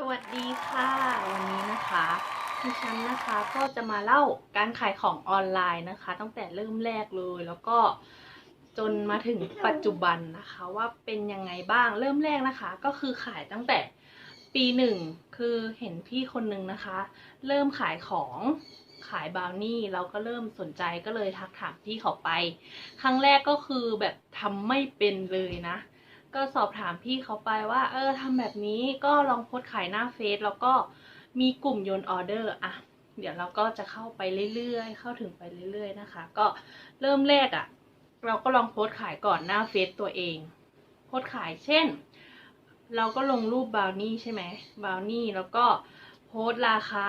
สวัสดีค่ะ วันนี้นะคะดิฉันนะคะก็จะมาเล่าการขายของออนไลน์นะคะ ตั้งแต่เริ่มแรกเลยแล้วก็จนมาถึงปัจจุบันนะคะ ว่าเป็นยังไงบ้างเริ่มแรกนะคะ ก็คือขายตั้งแต่ปีหนึ่งคือเห็นพี่คนนึงนะคะ เริ่มขายของขายบาวนี่เราก็เริ่มสนใจก็เลยทักถามพี่เขาไป ครั้งแรกก็คือแบบทำไม่เป็นเลยนะ ก็สอบถามพี่เขาไปว่า เออทำแบบนี้ก็ลองโพสขายหน้าเฟซแล้วก็มีกลุ่มโยนออเดอร์อะเดี๋ยวเราก็จะเข้าไปเรื่อยๆ เข้าถึงไปเรื่อยๆนะคะ ก็เริ่มแรกอะ่ะเราก็ลองโพสขายก่อนหน้าเฟซตัวเอง โพสขายเช่น เราก็ลงรูปบาวนี่ใช่ไหมบาวนี่แล้วก็โพสราคา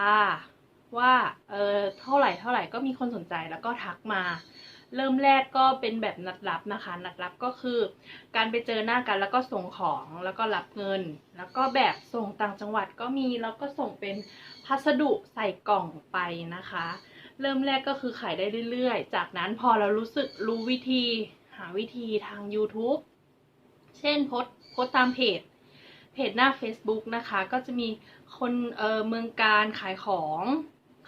ว่าเออเท่าไหร่เท่าไหร่ก็มีคนสนใจแล้วก็ทักมา เริ่มแรกก็เป็นแบบนัดรับนะคะ นัดรับก็คือการไปเจอหน้ากันแล้วก็ส่งของแล้วก็รับเงิน แล้วก็แบบส่งต่างจังหวัดก็มีแล้วก็ส่งเป็นพัสดุใส่กล่องไปนะคะ เริ่มแรกก็คือขายได้เรื่อยๆ จากนั้นพอเรารู้สึกรู้วิธีหาวิธีทาง YouTube เช่นโพสต์โพสตามเพจเพจหน้า Facebook นะคะ ก็จะมีคนเออเมืองการขายของ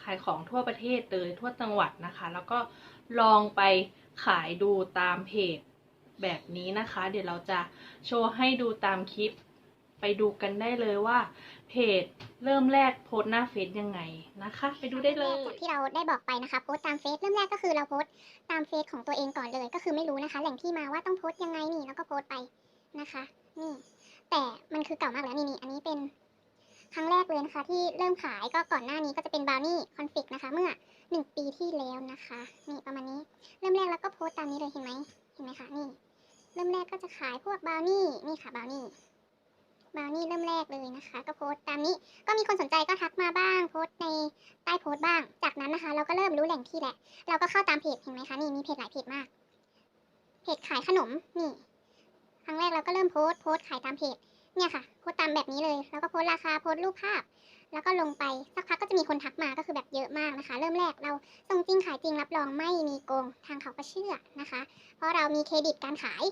ขายของทั่วประเทศเลยทั่วจังหวัดนะคะ แล้วก็ ลองไปขายดูตามเพจแบบนี้นะคะ เดี๋ยวเราจะโชว์ให้ดูตามคลิป ไปดูกันได้เลยว่าเพจเริ่มแรกโพสหน้าเฟซยังไงนะคะ ไปดูได้เลยจากที่เราได้บอกไปนะคะโพสตามเฟซเริ่มแรกก็คือเราโพสตามเฟซของตัวเองก่อนเลย ก็คือไม่รู้นะคะ แหล่งที่มาว่าต้องโพสยังไงนี่แล้วก็โพสไปนะคะนี่แต่มันคือเก่ามากแล้วนี่นี่อันนี้เป็นครั้งแรกเลยนะคะที่เริ่มขายก็ก่อนหน้านี้ก็จะเป็นบราวนี่คอนฟิกนะคะ เมื่อ หนึ่งปีที่แล้วนะคะ นี่ประมาณนี้ เริ่มแรกแล้วก็โพสต์ตามนี้เลยเห็นไหมเห็นไหมคะนี่ เริ่มแรกก็จะขายพวกบาวนี่นี่ค่ะบาวนี่บาวนี่เริ่มแรกเลยนะคะ ก็โพสต์ตามนี้ ก็มีคนสนใจก็ทักมาบ้าง โพสต์ในใต้โพสต์บ้าง จากนั้นนะคะ เราก็เริ่มรู้แหล่งที่แหละ เราก็เข้าตามเพจเห็นไหมคะนี่มีเพจหลายเพจมาก เพจขายขนมนี่ ครั้งแรกเราก็เริ่มโพสต์โพสต์ขายตามเพจ เนี่ยค่ะโพสต์ตามแบบนี้เลย แล้วก็โพสต์ราคาโพสต์รูปภาพ แล้วก็ลงไปสักพักก็จะมีคนทักมาก็คือแบบเยอะมากนะคะ เริ่มแรกเราส่งจริงขายจริงรับรองไม่มีโกงทางเขาก็เชื่อนะคะ เพราะเรามีเครดิตการขาย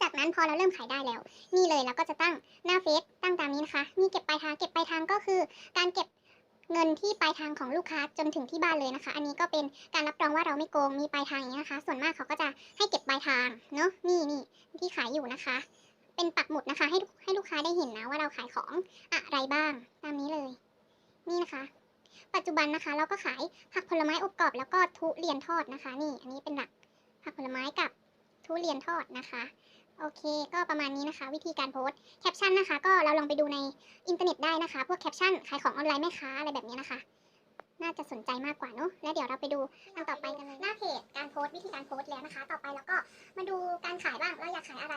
จากนั้นพอเราเริ่มขายได้แล้ว นี่เลยเราก็จะตั้งหน้าเฟซตั้งตามนี้นะคะมีเก็บปลายทางเก็บปลายทางก็คือ การเก็บเงินที่ปลายทางของลูกค้าจนถึงที่บ้านเลยนะคะ อันนี้ก็เป็นการรับรองว่าเราไม่โกง มีปลายทางอย่างนี้นะคะ ส่วนมากเขาก็จะให้เก็บปลายทางเนาะ นี่นี่ที่ขายอยู่นะคะ เป็นปักหมุดนะคะ ให้ให้ลูกค้าได้เห็นนะว่าเราขายของอะไรบ้างตามนี้เลย นี่นะคะ ปัจจุบันนะคะ เราก็ขายผักผลไม้อบกรอบแล้วก็ทุเรียนทอดนะคะ นี่อันนี้เป็นหลักผักผลไม้กับทุเรียนทอดนะคะโอเค ก็ประมาณนี้นะคะ วิธีการโพสต์แคปชั่นนะคะ ก็เราลองไปดูในอินเทอร์เน็ตได้นะคะ พวกแคปชั่นขายของออนไลน์แม่ค้าอะไรแบบนี้นะคะ น่าจะสนใจมากกว่าเนอะแล้วเดี๋ยวเราไปดูอันต่อไปกันเลยหน้าเพจการโพสต์วิธีการโพสต์แล้วนะคะ ต่อไปแล้วก็มาดูการขายบ้างเราอยากขายอะไร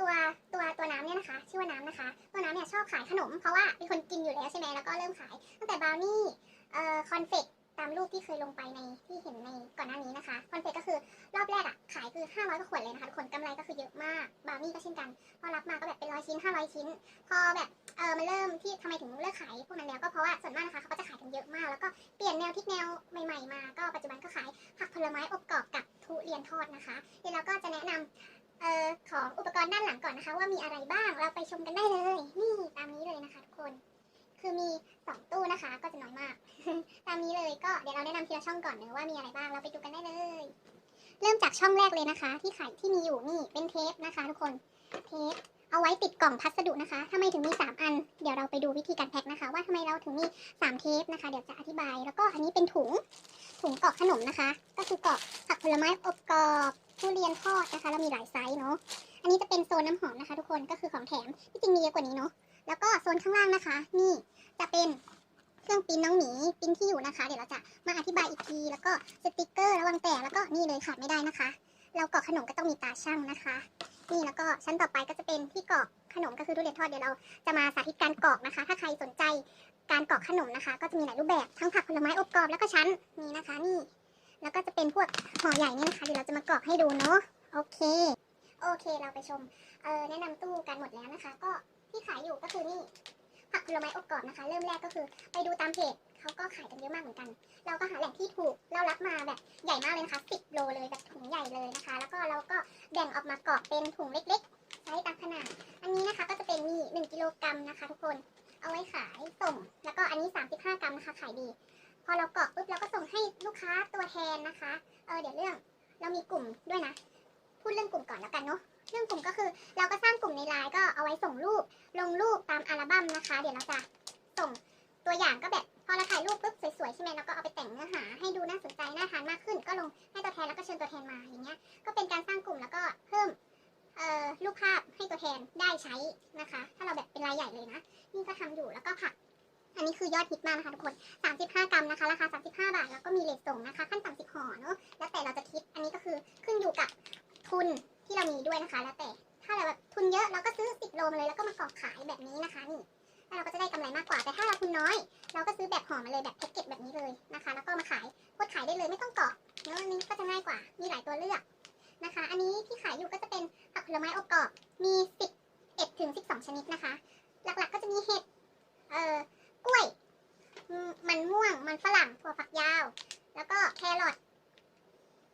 ตัวตัวตัวน้ำเนี่ยนะคะ ชื่อว่าน้ำนะคะ ตัวน้ำเนี่ยชอบขายขนม เพราะว่าเป็นคนกินอยู่แล้วใช่ไหมแล้วก็เริ่มขายตั้งแต่บราวนี่เอ่อคอนเฟกตามรูปที่เคยลงไปในที่เห็นในก่อนหน้านี้นะคะคอนเฟกก็คือรอบแรกอะขายคือ 500กว่าขวดเลยนะคะทุกคนกำไรก็คือเยอะมากบราวนี่ก็เช่นกันพอรับมาก็แบบเป็นร้อยชิ้น 500 ชิ้น พอแบบเออมันเริ่มที่ทำไมถึงเลิกขายพวกนั้นแล้วก็เพราะว่าส่วนมากนะคะเขาก็จะขายกันเยอะมาก แล้วก็เปลี่ยนแนวทิศแนวใหม่ ๆ มา ก็ปัจจุบันก็ขายผักผลไม้อบกรอบกับทุเรียนทอดนะคะเดี๋ยวเราก็จะแนะนำ เอ่อของอุปกรณ์ด้านหลังก่อนนะคะ ว่ามีอะไรบ้างเราไปชมกันได้เลย นี่ตามนี้เลยนะคะทุกคน คือมีสองตู้นะคะ ก็จะน้อยมาก ตามนี้เลยก็เดี๋ยวเราแนะนำทีละช่องก่อนเนอะว่ามีอะไรบ้างเราไปดูกันได้เลย เริ่มจากช่องแรกเลยนะคะ ที่ขายที่มีอยู่นี่เป็นเทปนะคะ ทุกคนเทป เอาไว้ติดกล่องพัสดุนะคะทำไมถึงมี 3 อัน เดี๋ยวเราไปดูวิธีการแพ็คนะคะ ว่าทำไมเราถึงมี 3 เทปนะคะ เดี๋ยวจะอธิบาย แล้วก็อันนี้เป็นถุง ถุงกรอกขนมนะคะ ก็คือกรอกผักผลไม้อบกรอบทุเรียนทอดนะคะ เรามีหลายไซส์เนาะ อันนี้จะเป็นโซนน้ำหอมนะคะ ทุกคน ก็คือของแถม ที่จริงมีเยอะกว่านี้เนาะ แล้วก็โซนข้างล่างนะคะ นี่จะเป็นเครื่องปิ้นน้องหมีปิ้นที่อยู่นะคะ เดี๋ยวเราจะมาอธิบายอีกทีแล้วก็สติกเกอร์ระวังแตกแล้วก็นี่เลยขาดไม่ได้นะคะ เรากรอกขนมก็ต้องมีตาช่างนะคะ นี่แล้วก็ชั้นต่อไปก็จะเป็นที่กรอกขนมก็คือทุเรียนทอดเดี๋ยวเราจะมาสาธิตการกรอกนะคะ ถ้าใครสนใจการกรอกขนมนะคะ ก็จะมีหลายรูปแบบทั้งผักผลไม้อบกรอบแล้วก็ชั้นนี่นะคะนี่ แล้วก็จะเป็นพวกห่อใหญ่นี่นะคะเดี๋ยวเราจะมากรอกให้ดูเนาะโอเคโอเคเราไปชมเออแนะนำตู้กันหมดแล้วนะคะ ก็ที่ขายอยู่ก็คือนี่ ผักผลไม้อบกรอบนะคะ เริ่มแรกก็คือ ไปดูตามเพจเขาก็ขายกันเยอะมากเหมือนกัน เราก็หาแหล่งที่ถูกเรารับมาแบบใหญ่มากเลยนะคะ10โลเลยแบบถุงใหญ่เลยนะคะ แล้วก็เราก็แบ่งออกมากรอกเป็นถุงเล็กๆไซส์ตามขนาด อันนี้นะคะก็จะเป็นมี1กิโลกรัมนะคะ ทุกคนเอาไว้ขายส่ง แล้วก็อันนี้ 35 กรัมนะคะขายดี พอเรากรอกปุ๊บเราก็ส่งให้ลูกค้าตัวแทนนะคะเออเดี๋ยวเรื่องเรามีกลุ่มด้วยนะ พูดเรื่องกลุ่มก่อนแล้วกันเนาะ เรื่องกลุ่มก็คือ เราก็สร้างกลุ่มในไลน์ก็เอาไว้ส่งรูป ลงรูปตามอัลบั้มนะคะ เดี๋ยวเราจะส่งตัวอย่างก็แบบพอเราถ่ายรูปปุ๊บสวยๆใช่ไหมเราก็เอาไปแต่งเนื้อหาให้ดูน่าสนใจน่าทานมากขึ้น ก็ลงให้ตัวแทนแล้วก็เชิญตัวแทนมาอย่างเงี้ย ก็เป็นการสร้างกลุ่มแล้วก็เพิ่มเอ่อรูปภาพให้ตัวแทนได้ใช้นะคะ ถ้าเราแบบเป็นรายใหญ่เลยนะ นี่ก็ทำอยู่แล้วก็ผัก อันนี้คือยอดฮิตมากนะคะทุกคน 35 กรัมนะคะ ราคา 35 บาท แล้วก็มีเลทส่งนะคะ ขั้นต่ำ10ห่อเนาะ แล้วแต่เราจะคิด อันนี้ก็คือขึ้นอยู่กับทุน ที่เรามีด้วยนะคะ แล้วแต่ถ้าเราแบบทุนเยอะเราก็ซื้อ10โลมาเลยแล้วก็มากรอกขายแบบนี้นะคะนี่แล้วเราก็จะได้กำไรมากกว่าแต่ถ้าเราทุนน้อย เราก็ซื้อแบบห่อมาเลยแบบแพ็กเกจแบบนี้เลยนะคะ แล้วก็มาขายโพสต์ขายได้เลยไม่ต้องกรอกเนาะอันนี้ก็จะง่ายกว่ามีหลายตัวเลือกนะคะ อันนี้ที่ขายอยู่ก็จะเป็นผักผลไม้อบกรอบมี11ถึง12 ชนิดนะคะ หลักๆก็จะมีเห็ดเอ่อกล้วยมมันม่วงมันฝรั่งถั่วฝักยาว แล้วก็แครอท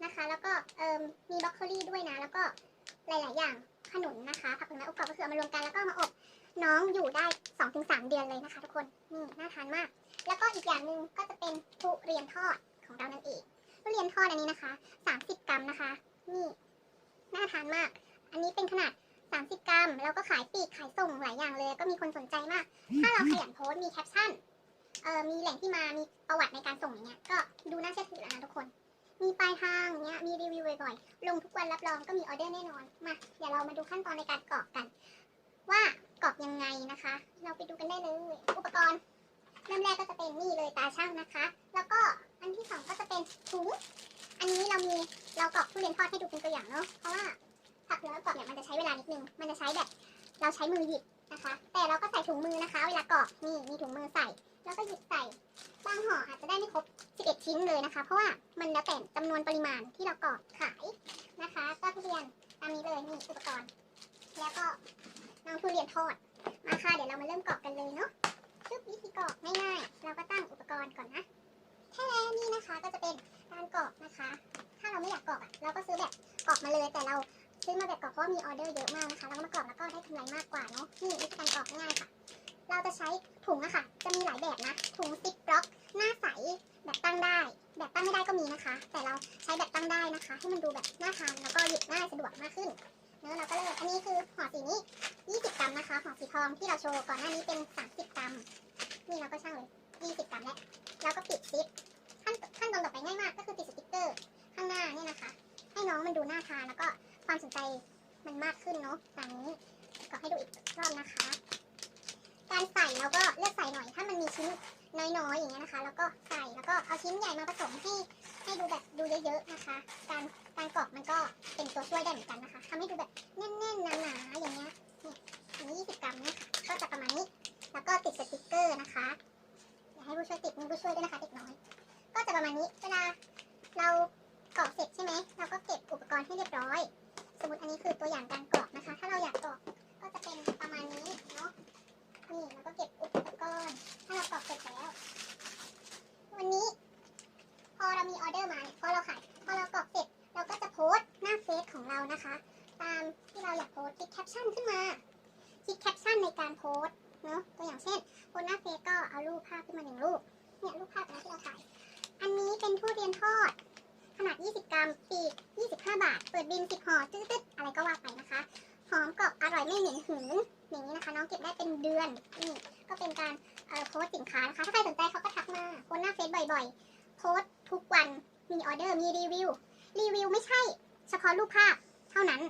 นะคะ แล้วก็เอ่มมีบรอกโคลีด้วยนะ แล้วก็หลาย ๆ อย่างขนุนนะคะผักผลไม้อบกรอบก็คือเอามารวมกันแล้วก็มาอบน้องอยู่ได้ 2-3 เดือนเลยนะคะ ทุกคนนี่น่าทานมาก แล้วก็อีกอย่างหนึ่งก็จะเป็นทุเรียนทอดของเรานั่นเองทุเรียนทอดอันนี้นะคะ 30 กรัมนะคะ นี่น่าทานมาก อันนี้เป็นขนาด 30 กรัม แล้วก็ขายปีกขายส่งหลายอย่างเลย ก็มีคนสนใจมาก ถ้าเราขยันโพสต์มีแคปชั่นเออมีแหล่งที่มามีประวัติในการส่งอย่างเงี้ยก็ดูน่าเชื่อถือแล้วนะทุกคน มีปลายทางเงี้ยมีรีวิวบ่อยๆลงทุกวันรับรองก็มีออเดอร์แน่นอนมาเดี๋ยวเรามาดูขั้นตอนในการกรอกกัน ว่ากรอกยังไงนะคะ เราไปดูกันได้เลยอุปกรณ์เริ่มแรกก็จะเป็นนี่เลยตาช่างนะคะ แล้วก็อันที่สองก็จะเป็นถุงอันนี้เรามีเรากรอกทุเรียนทอดให้ดูเป็นตัวอย่างเนาะเพราะว่าผักเนื้อกรอบเนี่ยมันจะใช้เวลานิดนึงมันจะใช้แบบเราใช้มือหยิบ นะคะ แต่เราก็ใส่ถุงมือนะคะ เวลากรอกนี่มีถุงมือใส่ แล้วก็หยิบใส่บางห่ออาจจะได้ไม่ครบ 11 ชิ้นเลยนะคะ เพราะว่ามันแล้วแต่จำนวนปริมาณที่เรากรอกขายนะคะ ก็ทุเรียนตามนี้เลยนี่อุปกรณ์ แล้วก็น้องทุเรียนทอดมาค่ะเดี๋ยวเรามาเริ่มกรอกกันเลยเนาะชุบวิธีกรอกง่ายๆเราก็ตั้งอุปกรณ์ก่อนนะแค่แล้วนี่นะคะก็จะเป็นการกรอกนะคะ ถ้าเราไม่อยากกรอกอะเราก็ซื้อแบบกรอกมาเลยแต่เรา ซื้อมาแบบกรอกเพราะมีออเดอร์เยอะมากนะคะเราก็มากรอกแล้วก็ได้กำไรมากกว่าเนาะนี่วิธีการกรอกง่ายค่ะ เราจะใช้ถุงอะค่ะ จะมีหลายแบบนะถุงซิปล็อก หน้าใสแบบตั้งได้ แบบตั้งไม่ได้ก็มีนะคะ แต่เราใช้แบบตั้งได้นะคะ ให้มันดูแบบน่าทานแล้วก็หยิบง่ายสะดวกมากขึ้นเนื้อเราก็เริ่มอันนี้คือห่อสีนี้ 20 กรัมนะคะห่อสีทองที่เราโชว์ก่อนหน้านี้เป็น 30 กรัม นี่เราก็ช่างเลย20 กรัมแล้วแล้วก็ปิดซิปขั้นขั้นตอนต่อไปง่ายมากก็คือติดสติ๊กเกอร์ ข้างหน้านี่นะคะ ให้น้องมันดูน่าทานแล้วก็ ความสนใจมันมากขึ้นเนาะตามนี้ก็ให้ดูอีกรอบนะคะ การใส่เราก็เลือกใส่หน่อย ถ้ามันมีชิ้นน้อยๆอย่างเงี้ยนะคะ แล้วก็ใส่แล้วก็เอาชิ้นใหญ่มาผสมให้ให้ดูแบบดูเยอะๆนะคะ การการกรอกมันก็เป็นตัวช่วยได้เหมือนกันนะคะทำให้ดูแบบแน่นๆหนาๆอย่างเงี้ยอันนี้20 กรัมเนี่ยค่ะก็จะประมาณนี้แล้วก็ติดสติกเกอร์นะคะอยากให้ผู้ช่วยติดมีผู้ช่วยด้วยนะคะเด็กน้อย ก็จะประมาณนี้เวลาเรากรอกเสร็จใช่ไหมเราก็เก็บอุปกรณ์ให้เรียบร้อย มมติอันนี้คือตัวอย่างการกรอกนะคะ ถ้าเราอยากกรอกก็จะเป็นประมาณนี้ สินค้านะคะ ถ้าใครสนใจเขาก็ทักมาโพสหน้าเฟซบ่อยๆ โพสทุกวันมีออเดอร์มีรีวิว รีวิวไม่ใช่เฉพาะรูปภาพเท่านั้น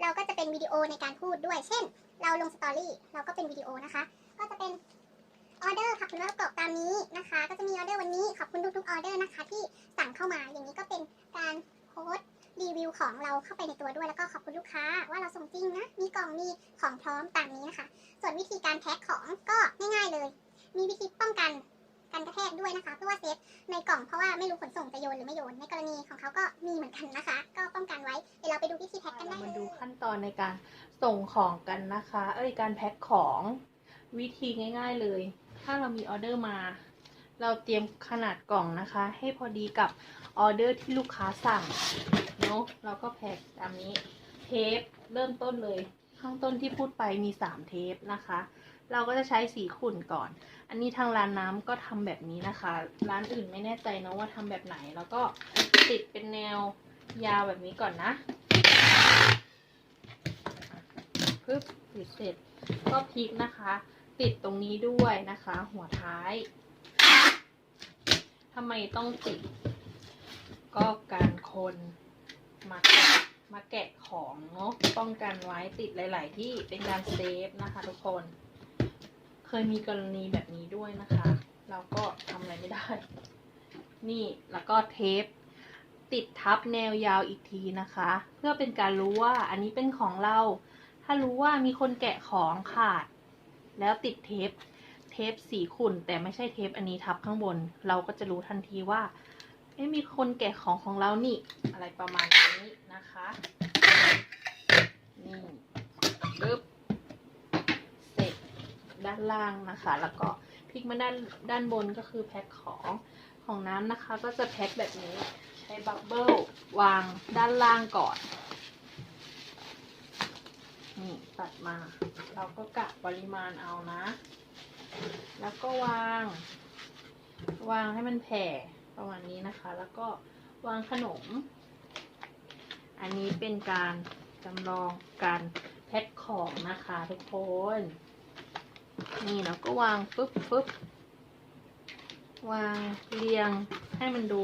เราก็จะเป็นวิดีโอในการพูดด้วย เช่น เราลงสตอรี่เราก็เป็นวิดีโอนะคะ ก็จะเป็นออเดอร์ค่ะคุณว่าประกอบตามนี้นะคะ ก็จะมีออเดอร์วันนี้ขอบคุณทุกๆออเดอร์นะคะ ที่สั่งเข้ามาอย่างนี้ก็เป็นการโพสรีวิวของเราเข้าไปในตัวด้วยแล้วก็ขอบคุณลูกค้า ว่าเราส่งจริงนะ มีกล่องมีของพร้อมตามนี้นะคะ ส่วนวิธีการแพ็คของก็ง่ายๆเลย มีวิธีป้องกันการกระแทกด้วยนะคะ เพื่อว่าเซฟในกล่องเพราะว่าไม่รู้ขนส่งจะโยนหรือไม่โยน ในกรณีของเขาก็มีเหมือนกันนะคะ ก็ป้องกันไว้เดี๋ยวเราไปดูวิธีแพ็คกันได้เราเลมาดูขั้นตอนในการส่งของกันนะคะ เอ้ยการแพ็คของวิธีง่าย ๆเลย ถ้าเรามีออเดอร์มา เราเตรียมขนาดกล่องนะคะ ให้พอดีกับออเดอร์ที่ลูกค้าสั่งเนาะเราก็แพ็คตามนี้เทปเริ่มต้นเลย ข้างต้นที่พูดไปมี 3 เทปนะคะ เราก็จะใช้สีขุ่นก่อน อันนี้ทางร้านน้ำก็ทำแบบนี้นะคะ ร้านอื่นไม่แน่ใจนะว่าทำแบบไหน แล้วก็ติดเป็นแนวยาวแบบนี้ก่อนนะปึ๊บติดเสร็จก็พลิกนะคะ ติดตรงนี้ด้วยนะคะ หัวท้ายทำไมต้องติด ก็การคนมาแกะมาแกะของเนาะป้องกันไว้ติดหลาย ๆ ที่เป็นการเซฟนะคะทุกคน ยมีกรณีแบบนี้ด้วยนะคะ เราก็ทำอะไรไม่ได้ นี่แล้วก็เทป ติดทับแนวยาวอีกทีนะคะ เพื่อเป็นการรู้ว่าอันนี้เป็นของเรา ถ้ารู้ว่ามีคนแกะของขาด แล้วติดเทป เทปสีขุ่นแต่ไม่ใช่เทปอันนี้ทับข้างบน เราก็จะรู้ทันทีว่าเอ๊มีคนแกะของของเรานี่ อะไรประมาณนี้นะคะ นี่ปึ๊บ ด้านล่างนะคะ แล้วก็พลิกมาด้านด้านบนก็คือแพ็คของของน้ำนะคะ ก็จะแพ็คแบบนี้ใช้บับเบิลวางด้านล่างก่อนนี่ตัดมา เราก็กะปริมาณเอานะ แล้วก็วาง วางให้มันแผ่ประมาณนี้นะคะ แล้วก็วางขนม อันนี้เป็นการจำลองการแพ็คของนะคะทุกคน นี่เราก็วางปึ๊บปึ๊บวางเรียงให้มันดู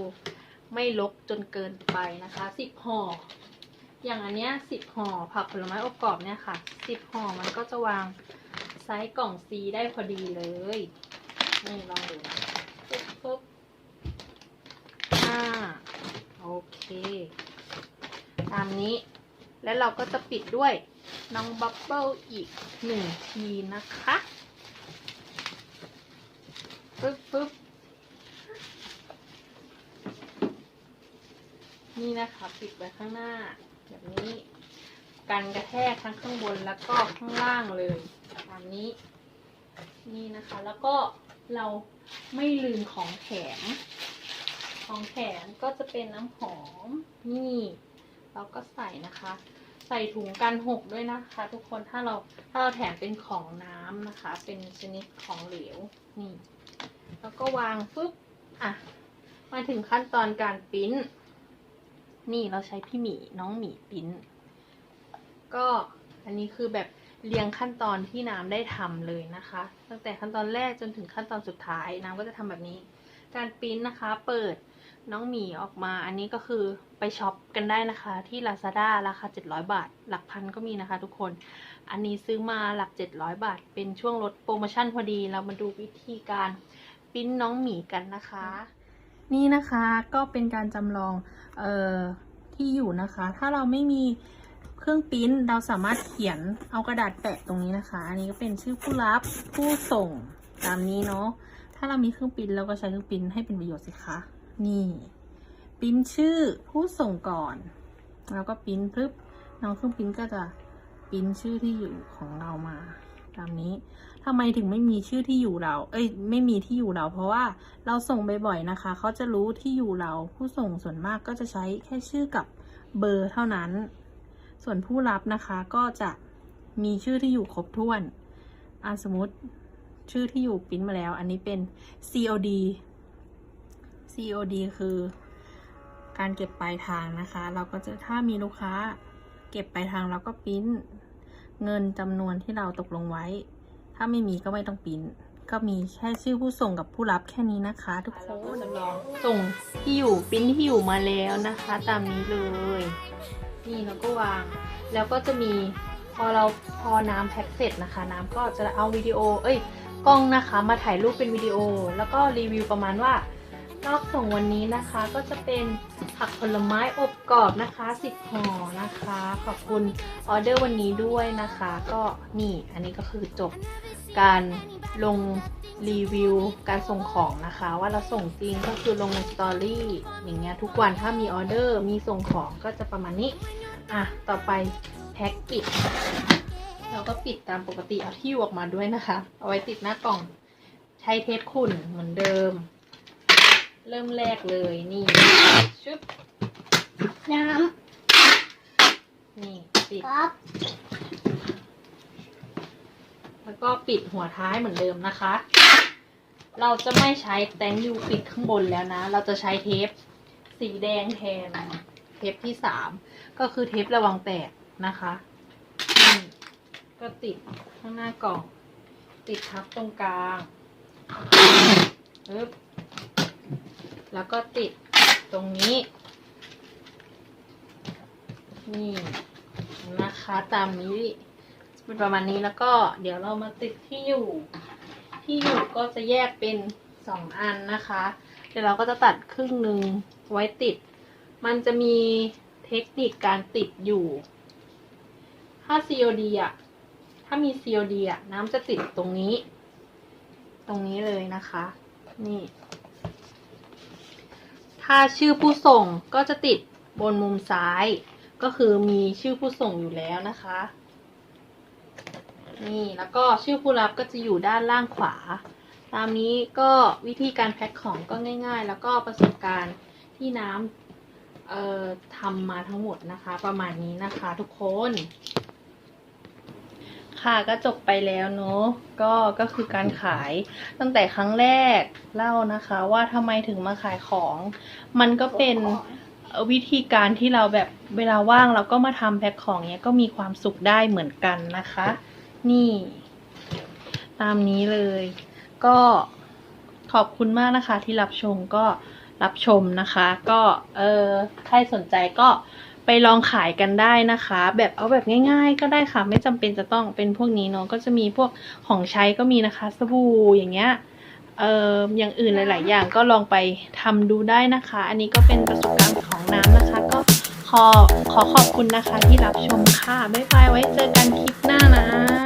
ไม่ลกจนเกินไปนะคะสิบห่อ อย่างอันเนี้ยสิบห่อผักผลไม้อบกรอบเนี่ยค่ะสิบห่อมันก็จะวางไซส์กล่องซีได้พอดีเลยนี่ลองดูนะปึ๊บปึ๊บห้าโอเค ตามนี้ แล้วเราก็จะปิดด้วยน้องบับเบิลอีกหนึ่งทีนะคะ ปึ๊บปึ๊บนี่นะคะปิดไว้ข้างหน้า แบบนี้กันกระแทกทั้งข้างบนแล้วก็ข้างล่างเลยตามนี้ นี่นะคะ แล้วก็เราไม่ลืมของแถมของแถมก็จะเป็นน้ำหอมนี่เราก็ใส่นะคะ ใส่ถุงกันหกด้วยนะคะ ทุกคนถ้าเราถ้าเราแถมเป็นของน้ำนะคะ เป็นชนิดของเหลวนี่ แล้วก็วางปุ๊บอะมาถึงขั้นตอนการปิ้นนี่เราใช้พี่หมีน้องหมีปิ้นก็อันนี้คือแบบเรียงขั้นตอนที่น้ำได้ทำเลยนะคะ ตั้งแต่ขั้นตอนแรกจนถึงขั้นตอนสุดท้ายน้ำก็จะทำแบบนี้ การปิ้นนะคะ เปิดน้องหมีออกมา อันนี้ก็คือไปช็อปกันได้นะคะ ที่ Lazada ราคา 700 บาท หลักพันก็มีนะคะทุกคน อันนี้ซื้อมาหลัก 700 บาท เป็นช่วงลดโปรโมชั่นพอดี เรามาดูวิธีการ ปิ้นน้องหมีกันนะคะ นี่นะคะก็เป็นการจำลองเอ่อที่อยู่นะคะ ถ้าเราไม่มีเครื่องปิ้นเราสามารถเขียนเอากระดาษแปะตรงนี้นะคะ อันนี้ก็เป็นชื่อผู้รับผู้ส่งตามนี้เนาะถ้าเรามีเครื่องปิ้นเราก็ใช้เครื่องปิ้นให้เป็นประโยชน์สิคะนี่ปิ้นชื่อผู้ส่งก่อน แล้วก็ปิ้นปึ๊บน้องเครื่องปิ้นก็จะปิ้นชื่อที่อยู่ของเรามา ตามนี้ ทำไมถึงไม่มีชื่อที่อยู่เรา เอ้ย ไม่มีที่อยู่เรา เพราะว่าเราส่งบ่อยๆนะคะ เขาจะรู้ที่อยู่เรา ผู้ส่งส่วนมากก็จะใช้แค่ชื่อกับเบอร์เท่านั้น ส่วนผู้รับนะคะก็จะมีชื่อที่อยู่ครบถ้วนอ่าสมมติชื่อที่อยู่ปริ้นมาแล้ว อันนี้เป็น COD COD คือการเก็บปลายทางนะคะ เราก็จะถ้ามีลูกค้าเก็บปลายทางเราก็ปริ้นเงินจำนวนที่เราตกลงไว้ ถ้าไม่มีก็ไม่ต้องปิ้นก็มีแค่ชื่อผู้ส่งกับผู้รับแค่นี้นะคะ ทุกคนจำลองส่งที่อยู่ปิ้นที่อยู่มาแล้วนะคะ ตามนี้เลย นี่แล้วก็วาง แล้วก็จะมีพอเราพอน้ำแพ็คเสร็จนะคะ น้ำก็จะเอาวิดีโอ เอ้ยกล้องนะคะ มาถ่ายรูปเป็นวิดีโอ แล้วก็รีวิวประมาณว่ารอบส่งวันนี้นะคะก็จะเป็น ผักผลไม้อบกรอบนะคะ10ห่อนะคะ ขอบคุณออเดอร์วันนี้ด้วยนะคะ ก็นี่อันนี้ก็คือจบการลงรีวิวการส่งของนะคะ ว่าเราส่งจริงก็คือลงในสตอรี่อย่างเงี้ยทุกวันถ้ามีออเดอร์มีส่งของก็จะประมาณนี้ อะ ต่อไปแพ็คปิดเราก็ปิดตามปกติเอาที่อออกมาด้วยนะคะ เอาไว้ติดหน้ากล่องใช้เทปขุ่นเหมือนเดิม เริ่มแรกเลยนี่ชึบน้นี่ปิดำก๊อฟเวแล้วก็ปิดหัวท้ายเหมือนเดิมนะคะ เราจะไม่ใช้แตงยูปิดข้างบนแล้วนะ เราจะใช้เทปสีแดงแทน เทปที่สามก็คือเทประวังแตกนะคะนี่ก็ติดข้างหน้ากล่อง ติดทับตรงกลางปึ๊บ แล้วก็ติดตรงนี้ นี่นะคะตามนี้เป็นประมาณนี้แล้วก็เดี๋ยวเรามาติดที่อยู่ ที่อยู่ก็จะแยกเป็นสองอันนะคะ เดี๋ยวเราก็จะตัดครึ่งหนึ่งไว้ติด มันจะมีเทคนิคการติดอยู่ ถ้า COD อะ ถ้ามี COD อะ น้ำจะติดตรงนี้ ตรงนี้เลยนะคะ นี่ ถ้าชื่อผู้ส่งก็จะติดบนมุมซ้าย ก็คือมีชื่อผู้ส่งอยู่แล้วนะคะ นี่แล้วก็ชื่อผู้รับก็จะอยู่ด้านล่างขวา ตามนี้ก็วิธีการแพ็คของก็ง่าย ๆ แล้วก็ประสบการณ์ที่น้ำเอ่อทำมาทั้งหมดนะคะ ประมาณนี้นะคะทุกคน ค่ะก็จบไปแล้วเนอะก็ก็คือการขายตั้งแต่ครั้งแรกเล่านะคะ ว่าทำไมถึงมาขายของ มันก็เป็นเอ่อวิธีการที่เราแบบเวลาว่างเราก็มาทำแพ็คของเนี้ยก็มีความสุขได้เหมือนกันนะคะ นี่ ตามนี้เลย ก็ขอบคุณมากนะคะที่รับชมก็รับชมนะคะ ก็เออใครสนใจก็ ไปลองขายกันได้นะคะ แบบเอาแบบง่าย ๆ ก็ได้ค่ะ ไม่จำเป็นจะต้องเป็นพวกนี้เนาะก็จะมีพวกของใช้ก็มีนะคะสบู่อย่างเงี้ยเอออย่างอื่นหลาย ๆ อย่างก็ลองไปทำดูได้นะคะ อันนี้ก็เป็นประสบการณ์ของน้ำนะคะ ก็ขอขอขอบคุณนะคะที่รับชมค่ะบ๊ายบายไว้เจอกันคลิปหน้านะ